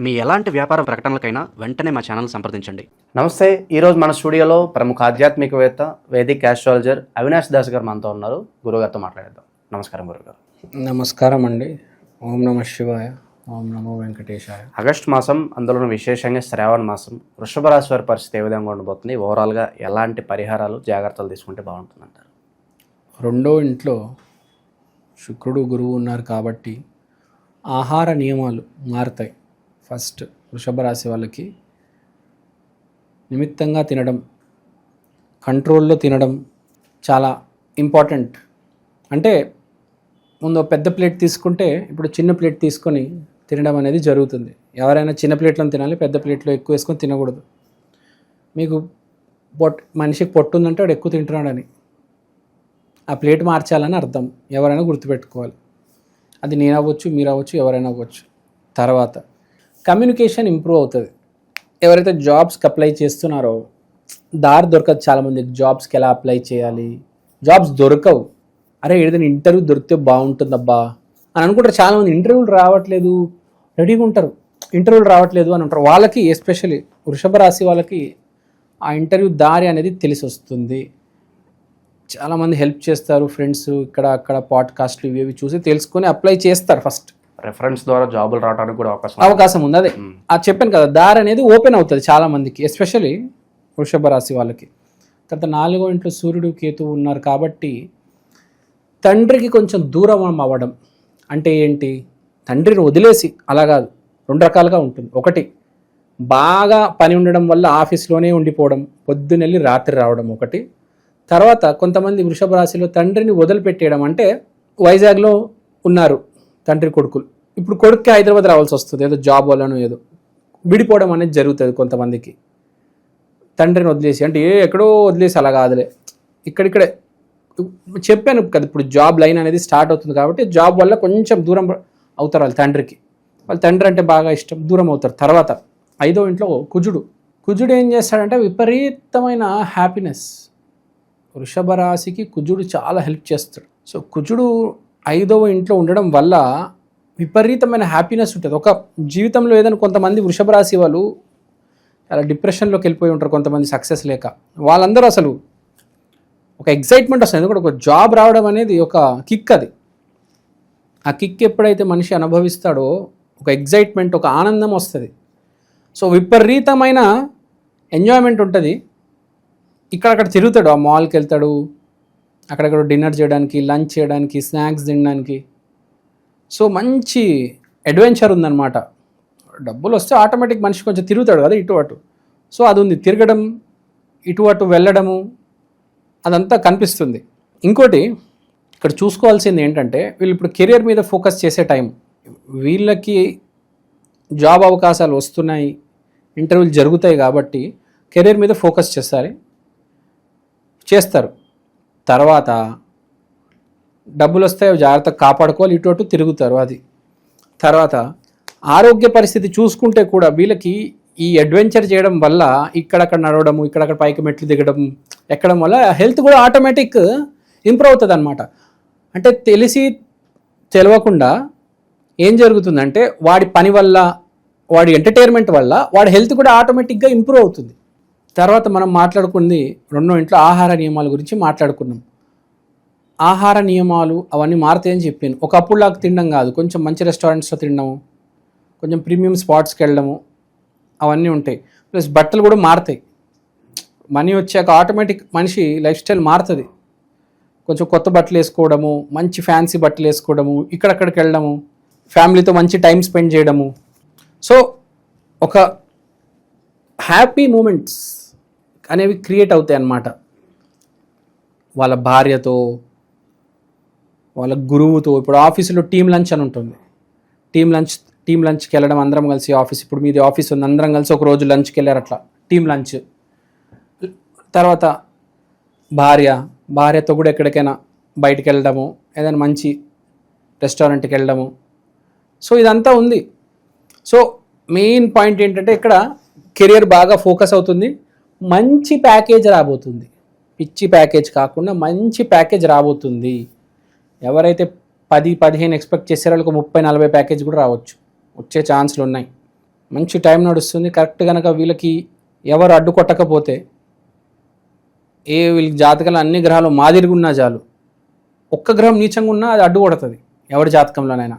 మీ ఎలాంటి వ్యాపార ప్రకటనలకైనా వెంటనే మా ఛానల్ సంప్రదించండి. నమస్తే ఈరోజు మన స్టూడియోలో ప్రముఖ ఆధ్యాత్మికవేత్త వేదిక్ ఆస్ట్రాలజర్ అవినాష్ దాస్ గారు మనతో ఉన్నారు. గురుగారితో మాట్లాడేద్దాం. నమస్కారం గురుగారు నమస్కారం అండి. ఓం నమ శివాయ ఓం నమో వెంకటేశాయ. ఆగస్ట్ మాసం అందులో విశేషంగా శ్రావణ మాసం. వృషభ రాశి వారి పరిస్థితి ఏ విధంగా ఉండబోతుంది? ఓవరాల్గా ఎలాంటి పరిహారాలు జాగ్రత్తలు తీసుకుంటే బాగుంటుందంటారు? రెండో ఇంట్లో శుక్రుడు గురువు ఉన్నారు కాబట్టి ఆహార నియమాలు మారుతాయి. ఫస్ట్ వృషభ రాశి వాళ్ళకి నిమిత్తంగా తినడం కంట్రోల్లో తినడం చాలా ఇంపార్టెంట్. అంటే ముందు పెద్ద ప్లేట్ తీసుకుంటే ఇప్పుడు చిన్న ప్లేట్ తీసుకొని తినడం అనేది జరుగుతుంది. ఎవరైనా చిన్న ప్లేట్లో తినాలి పెద్ద ప్లేట్లో ఎక్కువ వేసుకొని తినకూడదు. మీకు పొట్ మనిషికి పొట్టు ఉందంటే వాడు ఎక్కువ తింటున్నాడని. ఆ ప్లేట్ మార్చాలని అర్థం. ఎవరైనా గుర్తుపెట్టుకోవాలి. అది నేను అవ్వచ్చు మీరు అవ్వచ్చు ఎవరైనా అవ్వచ్చు. తర్వాత కమ్యూనికేషన్ ఇంప్రూవ్ అవుతుంది. ఎవరైతే జాబ్స్కి అప్లై చేస్తున్నారో దారి దొరకదు చాలామందికి. జాబ్స్కి ఎలా అప్లై చేయాలి? జాబ్స్ దొరకవు. అరే ఏదైనా ఇంటర్వ్యూ దొరికితే బాగుంటుందబ్బా అని అనుకుంటారు. చాలామంది ఇంటర్వ్యూలు రావట్లేదు. రెడీగా ఉంటారు. ఇంటర్వ్యూలు రావట్లేదు అని ఉంటారు. వాళ్ళకి ఎస్పెషల్లీ వృషభ రాశి వాళ్ళకి ఆ ఇంటర్వ్యూ దారి అనేది తెలిసి వస్తుంది చాలామంది హెల్ప్ చేస్తారు. ఫ్రెండ్స్ ఇక్కడ అక్కడ పాడ్కాస్ట్లు ఇవి ఇవి చూసి తెలుసుకొని అప్లై చేస్తారు ఫస్ట్. రెఫరెన్స్ ద్వారా జాబులు రావడానికి కూడా అవకాశం ఉంది. అవకాశం ఉంది అదే. అది చెప్పాను కదా దారి అనేది ఓపెన్ అవుతుంది చాలా మందికి ఎస్పెషల్లీ వృషభ రాశి వాళ్ళకి. తర్వాత నాలుగో ఇంట్లో సూర్యుడు కేతువు ఉన్నారు కాబట్టి తండ్రికి కొంచెం దూరం అవ్వడం అంటే ఏంటి? తండ్రిని వదిలేసి అలా కాదు రెండు రకాలుగా ఉంటుంది. ఒకటి బాగా పని ఉండడం వల్ల ఆఫీస్లోనే ఉండిపోవడం పొద్దునెళ్ళి రాత్రి రావడం ఒకటి. తర్వాత కొంతమంది వృషభ రాశిలో తండ్రిని వదిలిపెట్టేయడం అంటే వైజాగ్లో ఉన్నారు తండ్రి కొడుకులు. ఇప్పుడు కొడుక్కి హైదరాబాద్ రావాల్సి వస్తుంది ఏదో జాబ్ వల్లనో ఏదో. విడిపోవడం అనేది జరుగుతుంది కొంతమందికి. తండ్రిని వదిలేసి అంటే ఏ ఎక్కడో వదిలేసి అలా కాదులే. ఇక్కడిక్కడే. చెప్పాను కదా ఇప్పుడు జాబ్ లైన్ అనేది స్టార్ట్ అవుతుంది కాబట్టి జాబ్ వల్ల కొంచెం దూరం అవుతారు వాళ్ళ తండ్రికి. వాళ్ళ తండ్రి అంటే బాగా ఇష్టం దూరం అవుతారు. తర్వాత ఐదో ఇంట్లో కుజుడు. కుజుడు ఏం చేస్తాడంటే విపరీతమైన హ్యాపీనెస్ వృషభ రాశికి కుజుడు చాలా హెల్ప్ చేస్తాడు. సో కుజుడు ఐదవ ఇంట్లో ఉండడం వల్ల విపరీతమైన హ్యాపీనెస్ ఉంటుంది. ఒక జీవితంలో ఏదైనా కొంతమంది వృషభ రాశి వాళ్ళు చాలా డిప్రెషన్లోకి వెళ్ళిపోయి ఉంటారు కొంతమంది సక్సెస్ లేక. వాళ్ళందరూ అసలు ఒక ఎగ్జైట్మెంట్ వస్తుంది. ఎందుకంటే ఒక జాబ్ రావడం అనేది ఒక కిక్ అది. ఆ కిక్ ఎప్పుడైతే మనిషి అనుభవిస్తాడో ఒక ఎగ్జైట్మెంట్ ఒక ఆనందం వస్తుంది. సో విపరీతమైన ఎంజాయ్మెంట్ ఉంటుంది. ఇక్కడక్కడ తిరుగుతాడు. ఆ మాల్కి వెళ్తాడు. అక్కడక్కడ డిన్నర్ చేయడానికి లంచ్ చేయడానికి స్నాక్స్ తినడానికి. సో మంచి అడ్వెంచర్ ఉందన్నమాట. డబ్బులు వస్తే ఆటోమేటిక్ మనిషి కొంచెం తిరుగుతాడు కదా ఇటు అటు. సో అది ఉంది తిరగడం ఇటు అటు వెళ్ళడము అదంతా కనిపిస్తుంది. ఇంకోటి ఇక్కడ చూసుకోవాల్సింది ఏంటంటే వీళ్ళు ఇప్పుడు కెరియర్ మీద ఫోకస్ చేసే టైం వీళ్ళకి జాబ్ అవకాశాలు వస్తున్నాయి ఇంటర్వ్యూలు జరుగుతాయి కాబట్టి కెరీర్ మీద ఫోకస్ చేస్తారు. చేస్తారు. తర్వాత డబ్బులు వస్తాయో అవి జాగ్రత్తగా కాపాడుకోవాలి ఇటు అటు తిరుగుతారు అది. తర్వాత ఆరోగ్య పరిస్థితి చూసుకుంటే కూడా వీళ్ళకి ఈ అడ్వెంచర్ చేయడం వల్ల ఇక్కడక్కడ నడవడము ఇక్కడక్కడ పైకి మెట్లు దిగడం ఎక్కడం వల్ల హెల్త్ కూడా ఆటోమేటిక్ ఇంప్రూవ్ అవుతుంది అనమాట అంటే తెలిసి తెలియకుండా ఏం జరుగుతుందంటే వాడి పని వల్ల వాడి ఎంటర్టైన్మెంట్ వల్ల వాడి హెల్త్ కూడా ఆటోమేటిక్గా ఇంప్రూవ్ అవుతుంది. తర్వాత మనం మాట్లాడుకుంది రెండో ఇంట్లో ఆహార నియమాల గురించి మాట్లాడుకున్నాం. ఆహార నియమాలు అవన్నీ మారుతాయని చెప్పాను. ఒకప్పుడు లాగా తినడం కాదు. కొంచెం మంచి రెస్టారెంట్స్లో తినడము కొంచెం ప్రీమియం స్పాట్స్కి వెళ్ళడము అవన్నీ ఉంటాయి. ప్లస్ బట్టలు కూడా మారుతాయి. మనీ వచ్చాక ఆటోమేటిక్ మనిషి లైఫ్ స్టైల్ మారుతుంది. కొంచెం కొత్త బట్టలు వేసుకోవడము మంచి ఫ్యాన్సీ బట్టలు వేసుకోవడము ఇక్కడక్కడికి వెళ్ళడము ఫ్యామిలీతో మంచి టైం స్పెండ్ చేయడము. సో ఒక హ్యాపీ మూమెంట్స్ అనేవి క్రియేట్ అవుతాయి అన్నమాట వాళ్ళ భార్యతో వాళ్ళ గురువుతో ఇప్పుడు ఆఫీసులో టీం లంచ్ అని ఉంటుంది. టీం లంచ్ టీం లంచ్కి వెళ్ళడం అందరం కలిసి ఆఫీస్ ఇప్పుడు మీది ఆఫీస్ ఉంది అందరం కలిసి ఒక రోజు లంచ్కి వెళ్ళారు అట్లా టీం లంచ్. తర్వాత భార్య భార్యతో కూడా ఎక్కడికైనా బయటికి వెళ్ళడము ఏదైనా మంచి రెస్టారెంట్కి వెళ్ళడము. సో ఇదంతా ఉంది. సో మెయిన్ పాయింట్ ఏంటంటే ఇక్కడ కెరియర్ బాగా ఫోకస్ అవుతుంది. మంచి ప్యాకేజ్ రాబోతుంది. పిచ్చి ప్యాకేజ్ కాకుండా మంచి ప్యాకేజ్ రాబోతుంది. ఎవరైతే పది పదిహేను ఎక్స్పెక్ట్ చేసారో వాళ్ళకి ముప్పై నలభై ప్యాకేజ్ కూడా రావచ్చు. వచ్చే ఛాన్స్లు ఉన్నాయి. మంచి టైం నడుస్తుంది. కరెక్ట్ కనుక వీళ్ళకి ఎవరు అడ్డు కొట్టకపోతే ఏ వీళ్ళకి జాతకాలు అన్ని గ్రహాలు మాదిరిగా ఉన్నా చాలు. ఒక్క గ్రహం నీచంగా ఉన్నా అది అడ్డు కొడుతుంది. ఎవరి జాతకంలోనైనా.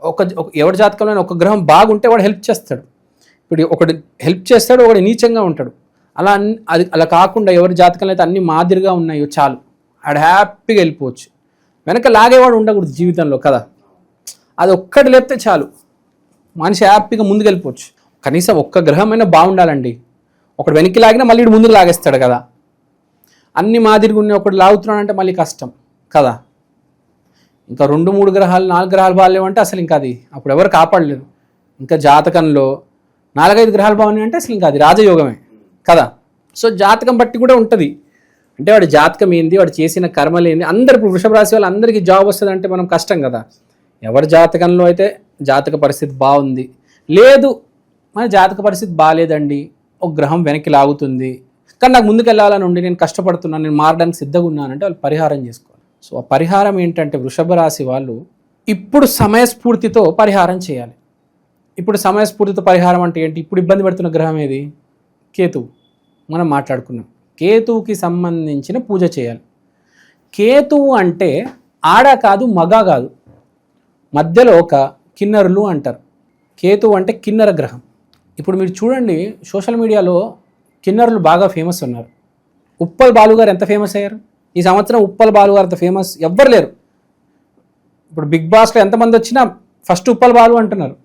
ఒక ఒక- ఎవరి జాతకంలో ఒక గ్రహం బాగుంటే వాడు హెల్ప్ చేస్తాడు. ఇప్పుడు ఒకటి హెల్ప్ చేస్తాడు ఒకటి నీచంగా ఉంటాడు. అలా అది అలా కాకుండా ఎవరి జాతకంలో అయితే అన్ని మాదిరిగా ఉన్నాయో చాలు. ఆడ హ్యాపీగా వెళ్ళిపోవచ్చు. వెనక లాగేవాడు ఉండకూడదు జీవితంలో కదా? అది ఒక్కటి లేపితే చాలు. మనిషి హ్యాపీగా ముందుకెళ్ళిపోవచ్చు కనీసం ఒక్క గ్రహమైనా బాగుండాలండి. ఒకటి వెనక్కి లాగినా మళ్ళీ ఈడు ముందుకు లాగేస్తాడు కదా. అన్ని మాదిరిగా ఉన్న ఒకటి లాగుతున్నాడంటే మళ్ళీ కష్టం కదా? ఇంకా రెండు మూడు గ్రహాలు నాలుగు గ్రహాలు బాగాలేవంటే అసలు ఇంకా అది అప్పుడు ఎవరు కాపాడలేరు. ఇంకా జాతకంలో నాలుగైదు గ్రహాలు బాగున్నాయంటే అసలు ఇంకా అది రాజయోగమే కదా? సో జాతకం బట్టి కూడా ఉంటుంది. అంటే వాడి జాతకం ఏంది వాడు చేసిన కర్మలు ఏంది అందరు ఇప్పుడు వృషభ రాశి వాళ్ళు అందరికీ జాబ్ వస్తుంది అంటే మనం కష్టం కదా. ఎవరి జాతకంలో అయితే జాతక పరిస్థితి బాగుంది? లేదు మన జాతక పరిస్థితి బాగాలేదండి ఒక గ్రహం వెనక్కి లాగుతుంది. కానీ నాకు ముందుకు వెళ్ళాలని ఉండి నేను కష్టపడుతున్నాను నేను మారడానికి సిద్ధంగా ఉన్నానంటే వాళ్ళు పరిహారం చేసుకోవాలి. సో ఆ పరిహారం ఏంటంటే వృషభ రాశి వాళ్ళు ఇప్పుడు సమయస్ఫూర్తితో పరిహారం చేయాలి. ఇప్పుడు సమయస్ఫూర్తితో పరిహారం అంటే ఏంటి? ఇప్పుడు ఇబ్బంది పడుతున్న గ్రహం ఏది? కేతువు. మనం మాట్లాడుకున్నాం. కేతువుకి సంబంధించిన పూజ చేయాలి. కేతువు అంటే ఆడ కాదు మగ కాదు. మధ్యలో ఒక కిన్నరులు అంటారు. కేతువు అంటే కిన్నర గ్రహం. ఇప్పుడు మీరు చూడండి సోషల్ మీడియాలో కిన్నరులు బాగా ఫేమస్ ఉన్నారు. ఉప్పల్ బాలు గారు ఎంత ఫేమస్ అయ్యారు? ఈ సంవత్సరం ఉప్పల్ బాలు గారు అంత ఫేమస్ ఎవ్వరు లేరు. ఇప్పుడు బిగ్ బాస్లో ఎంతమంది వచ్చినా ఫస్ట్ ఉప్పల్ బాలు అంటున్నారు.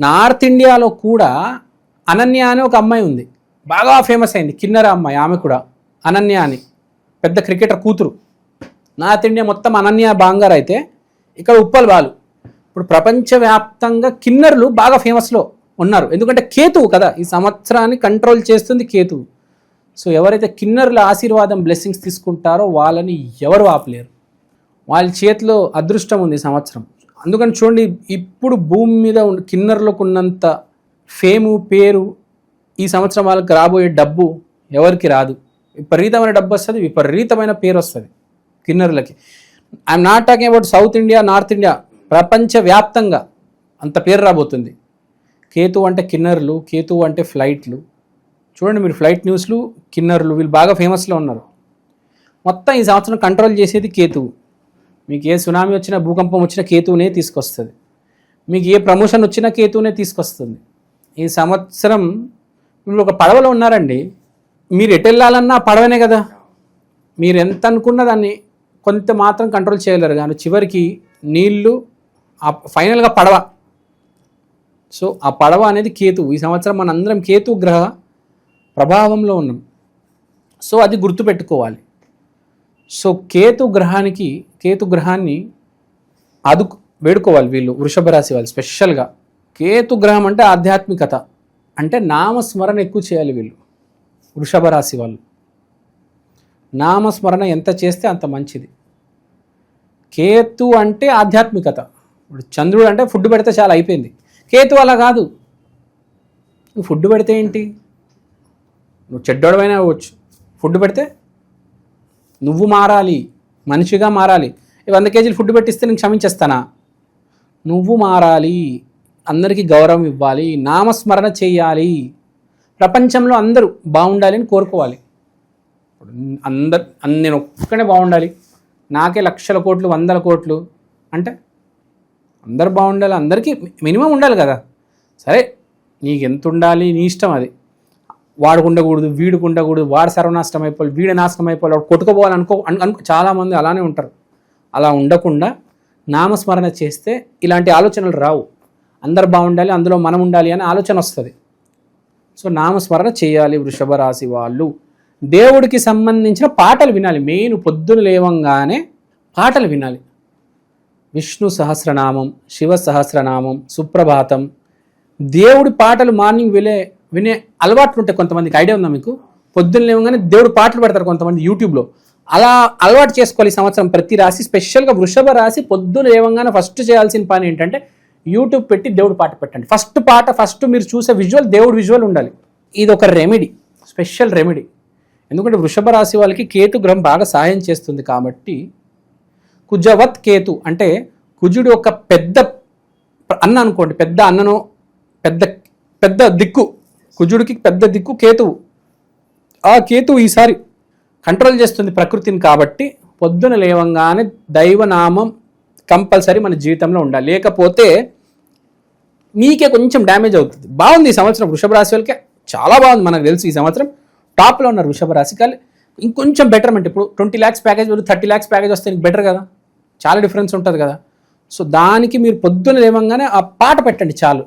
నార్త్ ఇండియాలో కూడా అనన్య అనే ఒక అమ్మాయి ఉంది. బాగా ఫేమస్ అయింది. కిన్నర అమ్మాయి ఆమె కూడా. అనన్య అని. పెద్ద క్రికెటర్ కూతురు. నార్త్ ఇండియా మొత్తం అనన్య బాంగార్ అయితే ఇక్కడ ఉప్పల్ బాలు. ఇప్పుడు ప్రపంచవ్యాప్తంగా కిన్నర్లు బాగా ఫేమస్లో ఉన్నారు. ఎందుకంటే కేతువు కదా ఈ సంవత్సరాన్ని కంట్రోల్ చేస్తుంది కేతువు. సో ఎవరైతే కిన్నర్ల ఆశీర్వాదం బ్లెస్సింగ్స్ తీసుకుంటారో వాళ్ళని ఎవరు ఆపలేరు? వాళ్ళ చేతిలో అదృష్టం ఉంది ఈ సంవత్సరం. అందుకని చూడండి ఇప్పుడు భూమి మీద ఉన్న కిన్నర్లకు ఉన్నంత ఫేము పేరు ఈ సంవత్సరం వాళ్ళకి రాబోయే డబ్బు ఎవరికి రాదు? విపరీతమైన డబ్బు వస్తుంది విపరీతమైన పేరు వస్తుంది కిన్నర్లకి. I'm not talking about south India north India ప్రపంచవ్యాప్తంగా అంత పేరు రాబోతుంది. కేతు అంటే కిన్నర్లు కేతు అంటే ఫ్లైట్లు. చూడండి మీరు ఫ్లైట్ న్యూస్లు కిన్నర్లు వీళ్ళు బాగా ఫేమస్లో ఉన్నారు. మొత్తం ఈ సంవత్సరం కంట్రోల్ చేసేది కేతువు మీకు ఏ సునామీ వచ్చినా భూకంపం వచ్చినా కేతువునే తీసుకొస్తుంది. మీకు ఏ ప్రమోషన్ వచ్చినా కేతువునే తీసుకొస్తుంది. ఈ సంవత్సరం మీరు ఒక పడవలో ఉన్నారండి. మీరు ఎటు వెళ్ళాలన్నా పడవనే కదా. మీరు ఎంత అనుకున్నా దాన్ని కొంత మాత్రం కంట్రోల్ చేయలేరు. కానీ చివరికి నీళ్ళు ఆ ఫైనల్గా పడవ. సో ఆ పడవ అనేది కేతు ఈ సంవత్సరం మనందరం కేతు గ్రహ ప్రభావంలో ఉన్నాం. సో అది గుర్తుపెట్టుకోవాలి. సో కేతు గ్రహానికి కేతు గ్రహాన్ని అదు వేడుకోవాలి వీళ్ళు వృషభ రాశి వాళ్ళు స్పెషల్గా కేతు గ్రహం అంటే ఆధ్యాత్మికత. అంటే నామస్మరణ ఎక్కువ చేయాలి వీళ్ళు. వృషభ రాశి వాళ్ళు. నామస్మరణ ఎంత చేస్తే అంత మంచిది. కేతు అంటే ఆధ్యాత్మికత. ఇప్పుడు చంద్రుడు అంటే ఫుడ్ పెడితే చాలా అయిపోయింది. కేతు అలా కాదు. నువ్వు ఫుడ్ పెడితే ఏంటి? నువ్వు చెడ్డోడమైనా అవ్వచ్చు. ఫుడ్ పెడితే నువ్వు మారాలి. మనిషిగా మారాలి. వంద కేజీలు ఫుడ్ పెట్టిస్తే నేను క్షమించేస్తానా? నువ్వు మారాలి. అందరికీ గౌరవం ఇవ్వాలి నామస్మరణ చేయాలి. ప్రపంచంలో అందరూ బాగుండాలి అని కోరుకోవాలి. అందరు నేను ఒక్కనే బాగుండాలి. నాకే లక్షల కోట్లు వందల కోట్లు అంటే అందరు బాగుండాలి అందరికీ మినిమం ఉండాలి కదా. సరే నీకు ఎంత ఉండాలి నీ ఇష్టం అది. వాడుకు ఉండకూడదు వీడికి ఉండకూడదు వాడు సర్వనాశనం అయిపోవాలి వీడి నాశనం అయిపోవాలి వాడు కొట్టుకోపోవాలి అనుకో అనుకో చాలామంది అలానే ఉంటారు. అలా ఉండకుండా నామస్మరణ చేస్తే ఇలాంటి ఆలోచనలు రావు. అందరు బాగుండాలి అందులో మనం ఉండాలి అనే ఆలోచన వస్తుంది. సో నామస్మరణ చేయాలి వృషభ రాశి వాళ్ళు. దేవుడికి సంబంధించిన పాటలు వినాలి. మెయిన్ పొద్దున లేవంగానే పాటలు వినాలి. విష్ణు సహస్రనామం శివ సహస్రనామం సుప్రభాతం. దేవుడి పాటలు మార్నింగ్ వినే వినే అలవాట్లు ఉంటాయి కొంతమందికి ఐడియా ఉందా మీకు? పొద్దున్న లేవగానే దేవుడు పాటలు పెడతారు కొంతమంది యూట్యూబ్లో. అలా అలవాటు చేసుకోవాలి ఈ సంవత్సరం. ప్రతి రాశి స్పెషల్గా వృషభ రాశి పొద్దున లేవగానే ఫస్ట్ చేయాల్సిన పని ఏంటంటే యూట్యూబ్ పెట్టి దేవుడు పాట పెట్టండి. ఫస్ట్ పాట ఫస్ట్ మీరు చూసే విజువల్ దేవుడు విజువల్ ఉండాలి. ఇది ఒక రెమెడీ స్పెషల్ రెమెడీ ఎందుకంటే వృషభ రాశి వాళ్ళకి కేతు గ్రహం బాగా సహాయం చేస్తుంది కాబట్టి కుజవత్ కేతు అంటే కుజుడు ఒక పెద్ద అన్న అనుకోండి పెద్ద అన్నను పెద్ద పెద్ద దిక్కు కుజుడికి పెద్ద దిక్కు కేతువు. ఆ కేతువు ఈసారి కంట్రోల్ చేస్తుంది ప్రకృతిని కాబట్టి పొద్దున లేవంగానే దైవనామం కంపల్సరీ మన జీవితంలో ఉండాలి. లేకపోతే మీకే కొంచెం డ్యామేజ్ అవుతుంది. బాగుంది ఈ సంవత్సరం వృషభ రాశి వాళ్ళకి. చాలా బాగుంది మనకు తెలుసు ఈ సంవత్సరం. టాప్లో ఉన్నారు వృషభ రాశి కానీ ఇంకొంచెం బెటర్మెంట్ ఇప్పుడు twenty lakhs package thirty lakhs package వస్తే బెటర్ కదా. చాలా డిఫరెన్స్ ఉంటుంది కదా. సో దానికి మీరు పొద్దున లేవంగానే ఆ పాట పెట్టండి చాలు.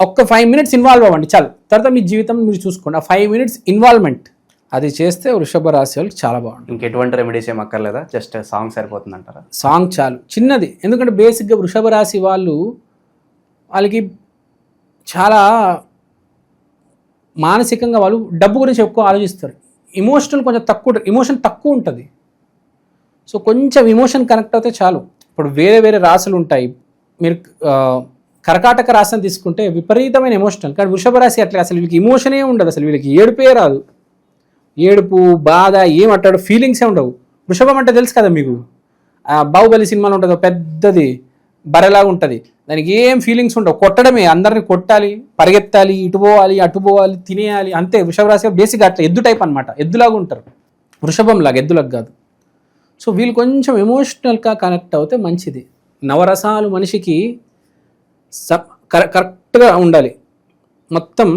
ఒక్క ఫైవ్ మినిట్స్ ఇన్వాల్వ్ అవ్వండి. చాలు. తర్వాత మీ జీవితం మీరు చూసుకోండి. ఆ ఫైవ్ మినిట్స్ ఇన్వాల్వ్మెంట్ అది చేస్తే వృషభ రాశి వాళ్ళకి చాలా బాగుంటుంది. ఇంకెటువంటి రెమెడీస్ ఏం అక్కర్లేదా? జస్ట్ సాంగ్ సరిపోతుంది అంటారా సాంగ్ చాలు. చిన్నది. ఎందుకంటే బేసిక్గా వృషభ రాశి వాళ్ళు వాళ్ళకి చాలా మానసికంగా వాళ్ళు డబ్బు గురించి ఎక్కువ ఆలోచిస్తారు. ఇమోషనల్ కొంచెం తక్కువ ఇమోషన్ తక్కువ ఉంటుంది. సో కొంచెం ఇమోషన్ కనెక్ట్ అవుతే చాలు. ఇప్పుడు వేరే వేరే రాశులు ఉంటాయి. మీరు కర్కాటక రాశిని తీసుకుంటే విపరీతమైన ఎమోషనల్ కానీ వృషభ రాశి అట్లా అసలు వీళ్ళకి ఇమోషనే ఉండదు. అసలు వీళ్ళకి ఏడుపే రాదు. ఏడుపు బాధ ఏమంటాడు ఫీలింగ్సే ఉండవు. వృషభం అంటే తెలుసు కదా మీకు? బాహుబలి సినిమాలో ఉంటుంది ఒక పెద్దది బరెలాగా ఉంటుంది. దానికి ఏం ఫీలింగ్స్ ఉండవు. కొట్టడమే అందరిని కొట్టాలి పరిగెత్తాలి ఇటు పోవాలి అటు పోవాలి తినేయాలి అంతే. వృషభ రాశి బేసిక్ అట్లా ఎద్దు టైప్ అనమాట ఎద్దులాగా ఉంటారు. వృషభం లాగా ఎద్దులకు కాదు. సో వీళ్ళు కొంచెం ఎమోషనల్గా కనెక్ట్ అవుతే మంచిది. నవరసాలు మనిషికి స కరెక్ట్గా ఉండాలి. మొత్తం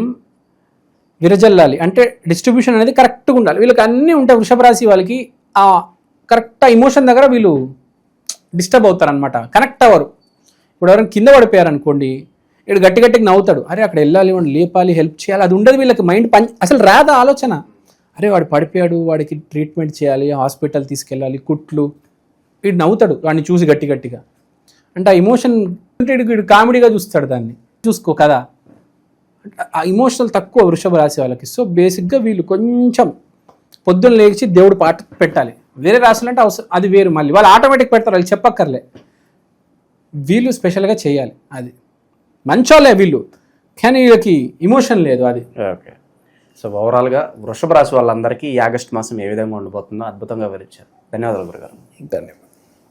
విరజల్లాలి. అంటే డిస్ట్రిబ్యూషన్ అనేది కరెక్ట్గా ఉండాలి. వీళ్ళకి అన్నీ ఉంటాయి. వృషభ రాశి వాళ్ళకి ఆ కరెక్ట్ ఇమోషన్ దగ్గర వీళ్ళు డిస్టర్బ్ అవుతారు అనమాట కనెక్ట్ అవ్వరు. ఇప్పుడు ఎవరైనా కింద పడిపోయారనుకోండి ఇక్కడ గట్టి గట్టికి నవ్వుతాడు. అరే అక్కడ వెళ్ళాలి వాడిని లేపాలి హెల్ప్ చేయాలి. అది ఉండదు వీళ్ళకి. మైండ్ పని అసలు రాదా ఆలోచన. అరే వాడు పడిపోయాడు వాడికి ట్రీట్మెంట్ చేయాలి హాస్పిటల్ తీసుకెళ్ళాలి కుట్లు. వీడు నవ్వుతాడు వాడిని చూసి గట్టి గట్టిగా. అంటే ఆ ఇమోషన్ వీడు కామెడీగా చూస్తాడు దాన్ని. చూసుకో కదా ఆ ఇమోషనల్ తక్కువ వృషభ రాశి వాళ్ళకి. సో బేసిక్గా వీళ్ళు కొంచెం పొద్దున్న లేచి దేవుడు పాట పెట్టాలి. వేరే రాశులు అంటే అవసరం అది వేరు. మళ్ళీ వాళ్ళు ఆటోమేటిక్ పెడతారు వాళ్ళు చెప్పక్కర్లే. వీళ్ళు స్పెషల్గా చేయాలి అది. మంచోళ్ళే వీళ్ళు. కానీ వీళ్ళకి ఇమోషన్ లేదు అది. ఓకే. సో ఓవరాల్గా వృషభ రాశి వాళ్ళందరికీ ఈ ఆగస్ట్ మాసం ఏ విధంగా ఉండిపోతుందో అద్భుతంగా వివరించారు. ధన్యవాదాలు గురుగారు. ధన్యవాదాలు.